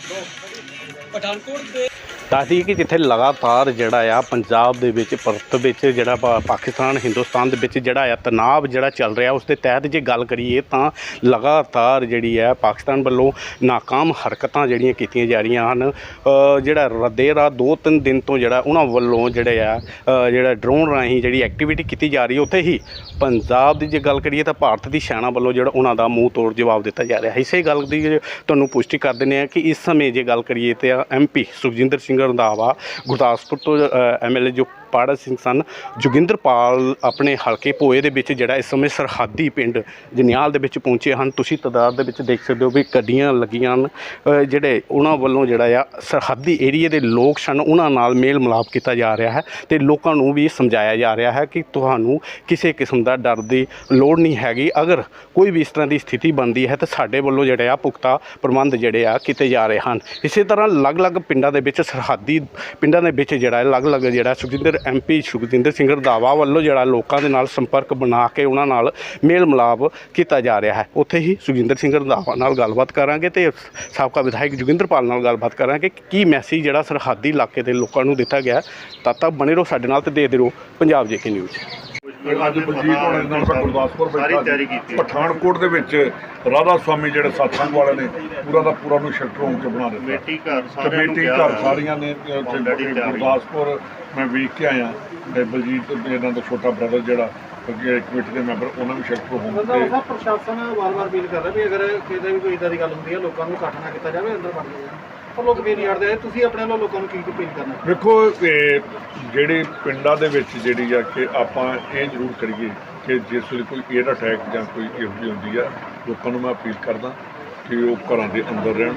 ਚਲੋ ਪਠਾਨਕੋਟ ਦੇ ਦੱਸਦੀ ਕਿ ਜਿੱਥੇ ਲਗਾਤਾਰ ਜਿਹੜਾ ਆ ਪੰਜਾਬ ਦੇ ਵਿੱਚ ਭਾਰਤ ਵਿੱਚ ਜਿਹੜਾ ਪਾ- ਪਾਕਿਸਤਾਨ ਹਿੰਦੁਸਤਾਨ ਦੇ ਵਿੱਚ ਜਿਹੜਾ ਆ ਤਣਾਅ ਜਿਹੜਾ ਚੱਲ ਰਿਹਾ ਉਸ ਦੇ ਤਹਿਤ ਜੇ ਗੱਲ ਕਰੀਏ ਤਾਂ ਲਗਾਤਾਰ ਜਿਹੜੀ ਹੈ ਪਾਕਿਸਤਾਨ ਵੱਲੋਂ ਨਾਕਾਮ ਹਰਕਤਾਂ ਜਿਹੜੀਆਂ ਕੀਤੀਆਂ ਜਾ ਰਹੀਆਂ ਹਨ। ਅ, ਜਿਹੜਾ ਰਦੇਰਾ ਦੋ ਤਿੰਨ ਦਿਨ ਤੋਂ ਜਿਹੜਾ ਉਹਨਾਂ ਵੱਲੋਂ ਜਿਹੜੇ ਆ ਜਿਹੜਾ ਡਰੋਨ ਰਾਹੀਂ ਜਿਹੜੀ ਐਕਟੀਵਿਟੀ ਕੀਤੀ ਜਾ ਰਹੀ ਉੱਥੇ ਹੀ ਪੰਜਾਬ ਦੀ ਜੇ ਗੱਲ ਕਰੀਏ ਤਾਂ ਭਾਰਤ ਦੀ ਸੈਨਾ ਵੱਲੋਂ ਜਿਹੜਾ ਉਹਨਾਂ ਦਾ ਮੂੰਹ ਤੋੜ ਜਵਾਬ ਦਿੱਤਾ ਜਾ ਰਿਹਾ। ਇਸੇ ਗੱਲ ਦੀ ਤੁਹਾਨੂੰ ਪੁਸ਼ਟੀ ਕਰ ਦਿੰਦੇ ਆ ਕਿ ਇਸ ਸਮੇਂ ਜੇ ਗੱਲ ਕਰੀਏ ਤੇ ਐਮਪੀ ਸੁਖਜਿੰਦਰ ਸਿੰਘ ਰੰਧਾਵਾ ਗੁਰਦਾਸਪੁਰ ਤੋਂ ਐਮਐਲਏ ਜੋ ਪਾੜਾ ਸਿੰਘ ਸਨ। ਜੋਗਿੰਦਰਪਾਲ ਆਪਣੇ ਹਲਕੇ ਪੋਏ ਦੇ ਵਿੱਚ ਜਿਹੜਾ ਇਸ ਸਮੇਂ ਸਰਹੱਦੀ ਪਿੰਡ ਜਨਿਆਲ ਦੇ ਵਿੱਚ ਪਹੁੰਚੇ ਹਨ। ਤੁਸੀਂ ਤਦਾਦ ਦੇ ਵਿੱਚ ਦੇਖ ਸਕਦੇ ਹੋ ਵੀ ਗੱਡੀਆਂ ਲੱਗੀਆਂ ਹਨ। ਜਿਹੜੇ ਉਹਨਾਂ ਵੱਲੋਂ ਜਿਹੜਾ ਆ ਸਰਹੱਦੀ ਏਰੀਏ ਦੇ ਲੋਕ ਸਨ, ਉਹਨਾਂ ਨਾਲ ਮੇਲ ਮਿਲਾਪ ਕੀਤਾ ਜਾ ਰਿਹਾ ਹੈ ਤੇ ਲੋਕਾਂ ਨੂੰ ਵੀ ਸਮਝਾਇਆ ਜਾ ਰਿਹਾ ਹੈ ਕਿ ਤੁਹਾਨੂੰ ਕਿਸੇ ਕਿਸਮ ਦਾ ਡਰ ਦੀ ਲੋੜ ਨਹੀਂ ਹੈਗੀ। ਅਗਰ ਕੋਈ ਵੀ ਇਸ ਤਰ੍ਹਾਂ ਦੀ ਸਥਿਤੀ ਬਣਦੀ ਹੈ ਤਾਂ ਸਾਡੇ ਵੱਲੋਂ ਜਿਹੜੇ ਆ ਪੁਖਤਾ ਪ੍ਰਬੰਧ ਜਿਹੜੇ ਆ ਕੀਤੇ ਜਾ ਰਹੇ ਹਨ। ਇਸੇ ਤਰ੍ਹਾਂ ਅਲੱਗ-ਅਲੱਗ ਪਿੰਡਾਂ ਦੇ ਵਿੱਚ, ਸਰਹੱਦੀ ਪਿੰਡਾਂ ਦੇ ਵਿੱਚ ਜਿਹੜਾ ਅਲੱਗ-ਅਲੱਗ ਜਿਹੜਾ ਸੁਖਜਿੰਦਰ ਐਮਪੀ ਸੁਖਜਿੰਦਰ ਸਿੰਘ ਰੰਧਾਵਾ ਵੱਲੋਂ ਜਿਹੜਾ ਲੋਕਾਂ ਦੇ ਨਾਲ ਸੰਪਰਕ ਬਣਾ ਕੇ ਉਹਨਾਂ ਨਾਲ ਮੇਲ ਮਿਲਾਪ ਕੀਤਾ ਜਾ ਰਿਹਾ ਹੈ। ਉੱਥੇ ਹੀ ਸੁਖਜਿੰਦਰ ਸਿੰਘ ਰੰਧਾਵਾ ਨਾਲ ਗੱਲਬਾਤ ਕਰਾਂਗੇ ਤੇ ਸਾਬਕਾ ਵਿਧਾਇਕ ਜੋਗਿੰਦਰਪਾਲ ਨਾਲ ਗੱਲਬਾਤ ਕਰਾਂਗੇ ਕਿ ਕੀ ਮੈਸੇਜ ਜਿਹੜਾ ਸਰਹੱਦੀ ਇਲਾਕੇ ਦੇ ਲੋਕਾਂ ਨੂੰ ਦਿੱਤਾ ਗਿਆ ਤਦ ਤੱਕ ਬਣੇ ਰਹੋ ਸਾਡੇ ਨਾਲ ਤੇ ਦੇ ਰਹੋ ਪੰਜਾਬ ਜੇਕੇ ਨਿਊਜ਼। ਅੱਜ ਬਲਜੀਤ ਹੋਣਾ ਦੇ ਨਾਲ ਮੈਂ ਗੁਰਦਾਸਪੁਰ ਸਾਰੀ ਤਿਆਰੀ। ਕੀਤੀ। ਪਠਾਨਕੋਟ ਦੇ ਵਿੱਚ ਰਾਧਾ ਸਵਾਮੀ ਜਿਹੜੇ ਸਤਸੰਗ ਵਾਲੇ ਨੇ ਪੂਰਾ ਦਾ ਪੂਰਾ ਨੂੰ ਸ਼ਟਰ ਰੂਮ ਚ ਬਣਾ ਦਿੱਤਾ ਕਮੇਟੀ ਘਰ ਸਾਰਿਆਂ ਨੂੰ ਕਮੇਟੀ ਘਰ। ਸਾਰੀਆਂ ਨੇ। ਗੁਰਦਾਸਪੁਰ ਮੈਂ ਵੇਖ ਕੇ ਆਇਆ ਤੇ ਬਲਜੀਤ ਤੇ ਇਹਨਾਂ ਦਾ ਛੋਟਾ ਬ੍ਰਦਰ ਜਿਹੜਾ ਕਮੇਟੀ ਦੇ ਮੈਂਬਰ ਉਹਨਾਂ ਵੀ ਸ਼ਟਰ ਰੂਮ ਬੰਦਾ ਤੇ ਪ੍ਰਸ਼ਾਸਨ ਵਾਰ-ਵਾਰ ਅਪੀਲ ਕਰ ਰਿਹਾ ਵੀ ਅਗਰ ਕਿਤੇ ਵੀ ਕੋਈ ਇਦਾਂ ਦੀ ਗੱਲ ਹੁੰਦੀ ਹੈ ਲੋਕਾਂ ਨੂੰ ਇਕੱਠ ਨਾ ਕੀਤਾ ਜਾਵੇ ਅੰਦਰ ਵੜ ਜਾਵੇ ਲੋਕ ਵੀ ਨਹੀਂ ਤੁਸੀਂ ਆਪਣੇ ਵੱਲੋਂ ਲੋਕਾਂ ਨੂੰ ਕੀ ਅਪੀਲ ਕਰਨਾ? ਵੇਖੋ ਇਹ ਜਿਹੜੇ ਪਿੰਡਾਂ ਦੇ ਵਿੱਚ ਜਿਹੜੀ ਆ ਕਿ ਆਪਾਂ ਇਹ ਜ਼ਰੂਰ ਕਰੀਏ ਕਿ ਜਿਸ ਵੇਲੇ ਕੋਈ ਏਅਰ ਅਟੈਕ ਜਾਂ ਕੋਈ ਇਹੋ ਜਿਹੀ ਹੁੰਦੀ ਆ, ਲੋਕਾਂ ਨੂੰ ਮੈਂ ਅਪੀਲ ਕਰਦਾ। ਕਿ ਉਹ ਘਰਾਂ ਦੇ ਅੰਦਰ ਰਹਿਣ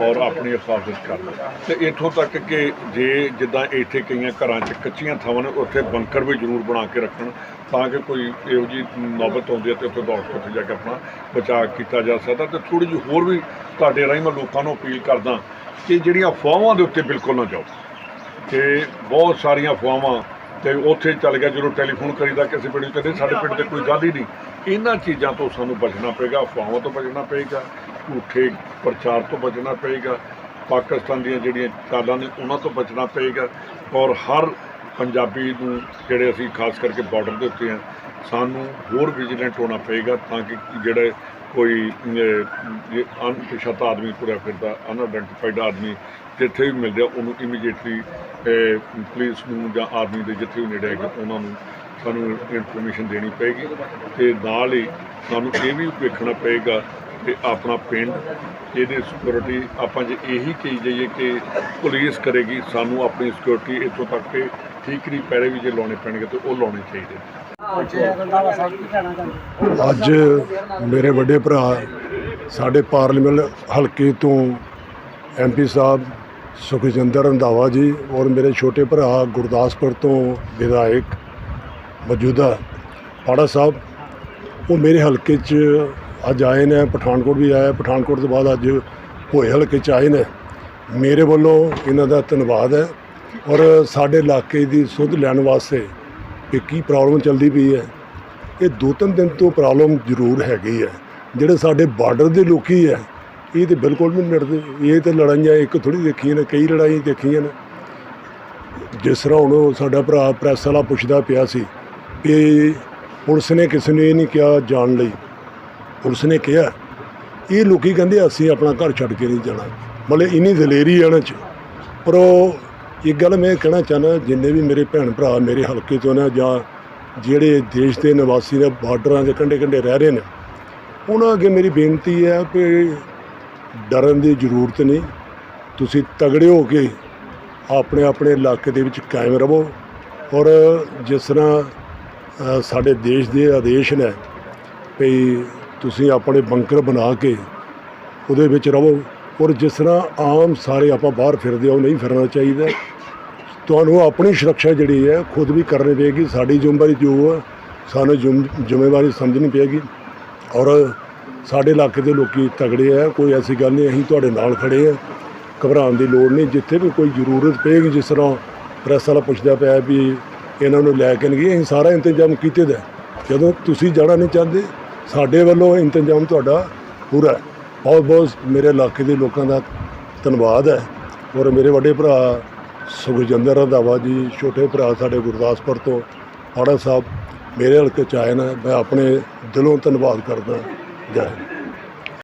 ਔਰ ਆਪਣੀ ਹਿਫਾਜ਼ਤ ਕਰਨ। ਤੇ ਇੱਥੋਂ ਤੱਕ ਕਿ ਜੇ ਜਿੱਦਾਂ ਇੱਥੇ ਕਈਆਂ ਘਰਾਂ 'ਚ ਕੱਚੀਆਂ ਥਾਵਾਂ ਨੇ, ਉੱਥੇ ਬੰਕਰ ਵੀ ਜ਼ਰੂਰ ਬਣਾ ਕੇ ਰੱਖਣ ਤਾਂ ਕਿ ਕੋਈ ਇਹੋ ਜਿਹੀ ਨੌਬਤ ਆਉਂਦੀ ਹੈ ਤੇ ਉੱਥੇ ਦੌੜ ਕੇ ਉੱਥੇ ਜਾ ਕੇ ਆਪਣਾ ਬਚਾਅ ਕੀਤਾ ਜਾ ਸਕਦਾ। ਤੇ ਥੋੜੀ ਜਿਹੀ ਹੋਰ ਵੀ ਤੁਹਾਡੇ ਰਾਹੀਂ ਮੈਂ ਲੋਕਾਂ ਨੂੰ ਅਪੀਲ ਕਰਦਾ ਕਿ ਜਿਹੜੀਆਂ ਅਫਵਾਹਾਂ ਦੇ ਉੱਤੇ ਬਿਲਕੁਲ ਨਾ ਜਾਓ। ਕਿ ਬਹੁਤ ਸਾਰੀਆਂ ਅਫਵਾਹਾਂ ਤੇ ਉੱਥੇ ਚੱਲ ਗਿਆ, ਜਦੋਂ ਟੈਲੀਫੋਨ ਕਰੀਦਾ ਕਿਸੇ ਪਿੰਡ ਕਹਿੰਦੇ ਸਾਡੇ ਪਿੰਡ ਤੇ ਕੋਈ ਗੱਲ ਹੀ ਨਹੀਂ। ਇਹਨਾਂ ਚੀਜ਼ਾਂ ਤੋਂ ਸਾਨੂੰ ਬਚਣਾ ਪਏਗਾ, ਅਫਵਾਹਾਂ ਤੋਂ ਬਚਣਾ ਪਏਗਾ। ਝੂਠੇ ਪ੍ਰਚਾਰ ਤੋਂ ਬਚਣਾ ਪਏਗਾ, ਪਾਕਿਸਤਾਨ ਦੀਆਂ ਜਿਹੜੀਆਂ ਚਾਲਾਂ ਨੇ ਉਹਨਾਂ ਤੋਂ ਬਚਣਾ ਪਏਗਾ ਔਰ ਹਰ ਪੰਜਾਬੀ ਨੂੰ ਜਿਹੜੇ ਅਸੀਂ ਖਾਸ ਕਰਕੇ ਬਾਰਡਰ ਦੇ ਉੱਤੇ ਆ ਸਾਨੂੰ ਹੋਰ ਵਿਜੀਲੈਂਟ ਹੋਣਾ ਪਏਗਾ ਤਾਂ ਕਿ ਜਿਹੜੇ ਕੋਈ ਅਨਪਛਾਤਾ ਆਦਮੀ ਤੁਰਿਆ ਫਿਰਦਾ ਅਨਆਇਡੈਂਟੀਫਾਈਡ ਆਦਮੀ ਜਿੱਥੇ ਵੀ ਮਿਲਦੇ ਆ, ਉਹਨੂੰ ਇਮੀਡੀਏਟਲੀ ਪੁਲਿਸ ਨੂੰ ਜਾਂ ਆਰਮੀ ਦੇ ਜਿੱਥੇ ਵੀ ਨੇੜੇ ਹੈਗੇ, ਉਹਨਾਂ ਨੂੰ ਸਾਨੂੰ ਇਨਫੋਰਮੇਸ਼ਨ ਦੇਣੀ ਪਏਗੀ ਤੇ ਨਾਲ ਹੀ ਸਾਨੂੰ ਇਹ ਵੀ ਵੇਖਣਾ ਪਏਗਾ ਕਿ ਆਪਣਾ ਪਿੰਡ, ਇਹਦੀ ਸਿਕਿਉਰਿਟੀ ਆਪਾਂ ਜੇ ਇਹੀ ਕਹੀ ਜਾਈਏ ਕਿ ਪੁਲਿਸ ਕਰੇਗੀ, ਸਾਨੂੰ ਆਪਣੀ ਸਿਕਿਉਰਿਟੀ ਇੱਥੋਂ ਤੱਕ ਕਿ ਠੀਕ ਨਹੀਂ ਪੈਰੇ ਵੀ ਜੇ ਲਾਉਣੇ ਪੈਣਗੇ ਤੇ ਉਹ ਲਾਉਣੇ ਚਾਹੀਦੇ ਅੱਜ ਮੇਰੇ ਵੱਡੇ ਭਰਾ, ਸਾਡੇ ਪਾਰਲੀਮੈਂਟ ਹਲਕੇ ਤੋਂ ਐਮਪੀ ਸਾਹਿਬ ਸੁਖਜਿੰਦਰ ਰੰਧਾਵਾ ਜੀ ਔਰ ਮੇਰੇ ਛੋਟੇ ਭਰਾ ਗੁਰਦਾਸਪੁਰ ਤੋਂ ਵਿਧਾਇਕ ਮੌਜੂਦਾ ਪਾੜਾ ਸਾਹਿਬ, ਉਹ ਮੇਰੇ ਹਲਕੇ 'ਚ ਅੱਜ ਆਏ ਨੇ, ਪਠਾਨਕੋਟ ਵੀ ਆਇਆ, ਪਠਾਨਕੋਟ ਤੋਂ ਬਾਅਦ ਅੱਜ ਹੋਏ ਹਲਕੇ 'ਚ ਆਏ ਨੇ। ਮੇਰੇ ਵੱਲੋਂ ਇਹਨਾਂ ਦਾ ਧੰਨਵਾਦ ਹੈ ਔਰ ਸਾਡੇ ਇਲਾਕੇ ਦੀ ਸੁਧ ਲੈਣ ਵਾਸਤੇ ਕਿ ਕੀ ਪ੍ਰੋਬਲਮ ਚੱਲਦੀ ਪਈ ਹੈ। ਇਹ ਦੋ ਤਿੰਨ ਦਿਨ ਤੋਂ ਪ੍ਰੋਬਲਮ ਜ਼ਰੂਰ ਹੈਗੀ ਹੈ। ਜਿਹੜੇ ਸਾਡੇ ਬਾਰਡਰ ਦੇ ਲੋਕੀ ਹੈ, ਇਹ ਤੇ ਬਿਲਕੁਲ ਵੀ ਨਹੀਂ ਲੜਦੇ। ਇਹ ਤੇ ਲੜਾਈਆਂ ਇੱਕ ਥੋੜੀ ਦੇਖੀਆਂ ਨੇ, ਕਈ ਲੜਾਈਆਂ ਦੇਖੀਆਂ ਨੇ। ਜਿਸ ਤਰ੍ਹਾਂ ਹੁਣ ਉਹ ਸਾਡਾ ਭਰਾ ਪ੍ਰੈਸ ਵਾਲਾ ਪੁੱਛਦਾ ਪਿਆ ਸੀ ਕਿ ਪੁਲਿਸ ਨੇ ਕਿਸੇ ਨੂੰ ਇਹ ਨਹੀਂ ਕਿਹਾ ਜਾਣ ਲਈ। ਪੁਲਿਸ ਨੇ ਕਿਹਾ, ਇਹ ਲੋਕੀ ਕਹਿੰਦੇ ਅਸੀਂ ਆਪਣਾ ਘਰ ਛੱਡ ਕੇ ਨਹੀਂ ਜਾਣਾ। ਮਤਲਬ ਇੰਨੀ ਦਲੇਰੀ ਹੈ ਇਹਨਾਂ 'ਚ। ਪਰ ਉਹ ਇੱਕ ਗੱਲ ਮੈਂ ਕਹਿਣਾ ਚਾਹੁੰਦਾ, ਜਿੰਨੇ ਵੀ ਮੇਰੇ ਭੈਣ ਭਰਾ ਮੇਰੇ ਹਲਕੇ ਤੋਂ ਨੇ ਜਾਂ ਜਿਹੜੇ ਦੇਸ਼ ਦੇ ਨਿਵਾਸੀ ਨੇ, ਬਾਰਡਰਾਂ ਦੇ ਕੰਢੇ ਕੰਢੇ ਰਹਿ ਰਹੇ ਨੇ, ਉਹਨਾਂ ਅੱਗੇ ਮੇਰੀ ਬੇਨਤੀ ਹੈ ਕਿ ਡਰਨ ਦੀ ਜ਼ਰੂਰਤ ਨਹੀਂ। ਤੁਸੀਂ ਤਗੜੇ ਹੋ ਕੇ ਆਪਣੇ ਆਪਣੇ ਇਲਾਕੇ ਦੇ ਵਿੱਚ ਕਾਇਮ ਰਹੋ ਔਰ ਜਿਸ ਤਰ੍ਹਾਂ ਸਾਡੇ ਦੇਸ਼ ਦੇ ਆਦੇਸ਼ ਨੇ ਵੀ ਤੁਸੀਂ ਆਪਣੇ ਬੰਕਰ ਬਣਾ ਕੇ ਉਹਦੇ ਵਿੱਚ ਰਹੋ ਔਰ ਜਿਸ ਤਰ੍ਹਾਂ ਆਮ ਸਾਰੇ ਆਪਾਂ ਬਾਹਰ ਫਿਰਦੇ ਆ ਉਹ ਨਹੀਂ ਫਿਰਨਾ ਚਾਹੀਦਾ। ਤੁਹਾਨੂੰ ਆਪਣੀ ਸੁਰੱਖਿਆ ਜਿਹੜੀ ਹੈ, ਖੁਦ ਵੀ ਕਰਨੀ ਪਏਗੀ। ਸਾਡੀ ਜ਼ਿੰਮੇਵਾਰੀ ਜੋ ਹੈ, ਸਾਨੂੰ ਜ਼ਿੰਮ- ਜ਼ਿੰਮੇਵਾਰੀ ਸਮਝਣੀ ਪਏਗੀ। ਔਰ ਸਾਡੇ ਇਲਾਕੇ ਦੇ ਲੋਕੀ ਤਗੜੇ ਆ, ਕੋਈ ਐਸੀ ਗੱਲ ਨਹੀਂ, ਅਸੀਂ ਤੁਹਾਡੇ ਨਾਲ ਖੜੇ ਆ। ਘਬਰਾਉਣ ਦੀ ਲੋੜ ਨਹੀਂ। ਜਿੱਥੇ ਵੀ ਕੋਈ ਜ਼ਰੂਰਤ ਪਏਗੀ, ਜਿਸ ਤਰ੍ਹਾਂ ਪ੍ਰੈਸ ਵਾਲਾ ਪੁੱਛਦਾ ਪਿਆ ਵੀ ਇਹਨਾਂ ਨੂੰ ਲੈ ਕੇ ਨਹੀਂ ਗਏ, ਅਸੀਂ ਸਾਰਾ ਇੰਤਜ਼ਾਮ ਕੀਤੇ ਦਾ। ਹੈ। ਜਦੋਂ ਤੁਸੀਂ ਜਾਣਾ ਨਹੀਂ ਚਾਹੁੰਦੇ ਸਾਡੇ ਵੱਲੋਂ ਇੰਤਜ਼ਾਮ ਤੁਹਾਡਾ ਪੂਰਾ ਹੈ। ਬਹੁਤ ਬਹੁਤ ਮੇਰੇ ਇਲਾਕੇ ਦੇ ਲੋਕਾਂ ਦਾ ਧੰਨਵਾਦ ਹੈ ਔਰ ਮੇਰੇ ਵੱਡੇ ਭਰਾ ਸੁਖਜਿੰਦਰ ਰੰਧਾਵਾ ਜੀ, ਛੋਟੇ ਭਰਾ ਸਾਡੇ ਗੁਰਦਾਸਪੁਰ ਤੋਂ ਫਾੜਾ ਸਾਹਿਬ, ਮੇਰੇ ਹਲਕੇ ਚ ਆਏ ਨੇ। ਮੈਂ ਆਪਣੇ ਦਿਲੋਂ ਧੰਨਵਾਦ ਕਰਦਾ। ਜੈ ਹਿੰਦ।